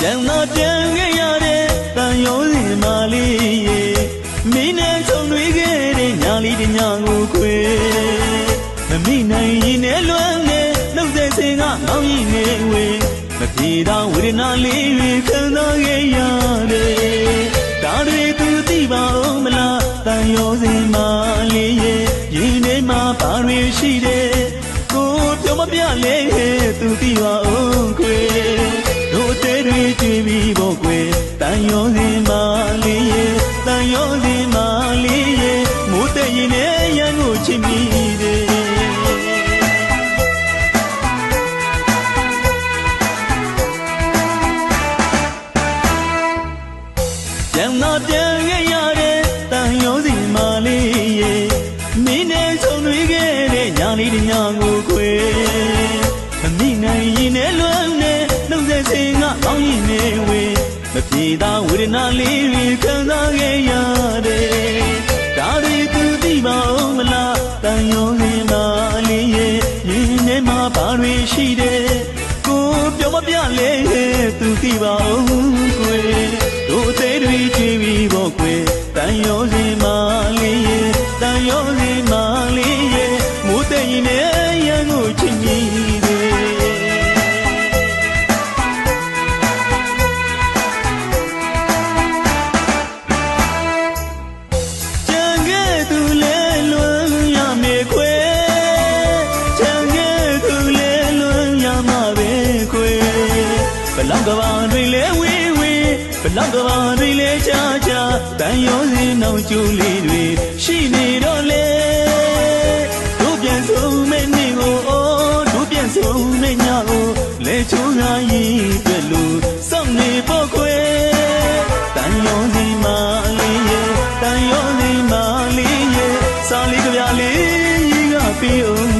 ပြန်ခဲ့ရတဲ့တန်ရုံးစင်မာလေးရေမင်းနဲ့ချုံတွေခဲ့တဲ့ညာလေးတညာကိုခွေမမိနိုင်ရင်နဲ့လွမ်းနဲ့နှုတ်ဆက်စင်ကမောင်းရင်နေဝေမပြေတာဝေဒနာလေးတွေခံစားခဲ့ရတယ်ဒါတွေသူသိပါဦးမလားတန်ရုံးစင်မာလေးရေရင်ထဲမှာဘာတွေရှိတယ်ကိုပြောမပြလဲသူသိပါဦး ကွယ်တန်ရောစင်မာလေးရဲ့တန်ရောစင်မာလေးရဲ့မိုးတဲ့ရင်နဲ့ရန်ကိုချစ်မိတယ်ပြန်လာပြန်ခဲ့ရတဲ့တန်ရုံးစီမာလေးရဲ့မင်းနဲ့ဆုံတွေ့ခဲ့တဲ့ညာလေးတညာကိုခွေမမိနိုင်ရင်နဲ့လွမ်းနဲ့နှုတ်ဆက်စင်ကအောင်းရင်နေဝေမ ပြေသာဝေဒနာလေးတွေခံစားခဲ့ရတယ်ဒါတွေသူသိပါဦးမလားတန်ရုံးစီမာလေးရဲ့ရင်ထဲမှာဘာတွေရှိတယ်ကိုပြောမပြလဲသူသိပါဦးကွယ်တို့သေးတွေကြည့်ပြီးဖို့ကွယ်တန်ရော ဘလောက်ကဘာတွေလဲဝေးဝေးဘလောက်ကဘာတွေလဲချာချာတန်ရောစင်အောင်ကျူလေးတွေရှိနေတော့လေတို့ပြန်ဆုံးမဲ့နေ့ကိုအိုးတို့ပြန်ဆုံးမဲ့ညကိုလဲချိုးငါရင်ပြက်လို့စောင့်နေဖို့ခွေတန်ရောစင်မာလေးရဲ့တန်ရောစင်မာလေးရဲ့စာလေးကြပြလေးကြီးကပြီးအောင်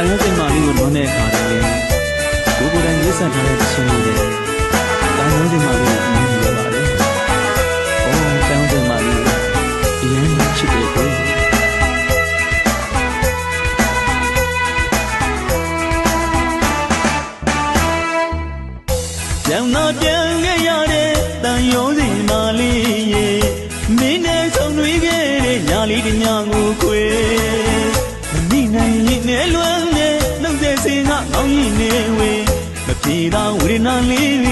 တန်ဦးစင်မာလေးကိုလွန်တဲ့အခါတည်းကိုကိုယ်တိုင်ရေးဆက်ထားတဲ့ချင်းလေးတွေတန်ဦးစင်မာလေးကိုမြင်ရပါတယ်။အော်တန်ဦးစင်မာလေးအရင်ချစ်တယ်ကွယ်ပြန်လာပြန်ခဲ့ရတဲ့တန်ရုံးစင်မာလေးရဲ့မင်းနဲ့ဆုံတွေ့ခဲ့တဲ့ညာလေးတညာကိုခွေမမိနိုင်ရင်နဲ့လွမ်းနဲ့နှုတ်ဆက်စ င်ကကောင်းရင်နေဝေမပြေသာဝေဒနာလေး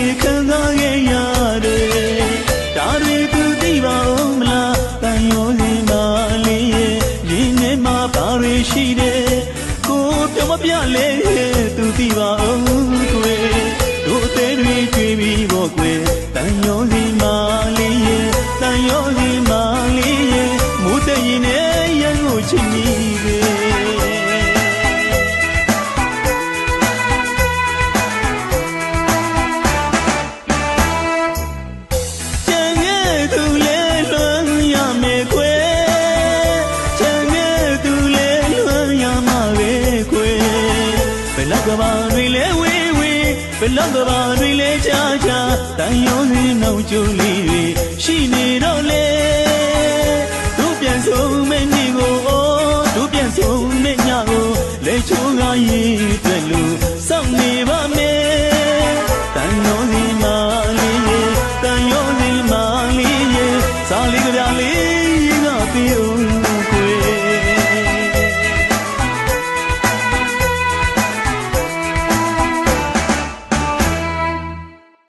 လန့်တော်တွေလဲကြာကြာတန်ရုံးနေနှုတ်ကြလေးတွေရှိနေ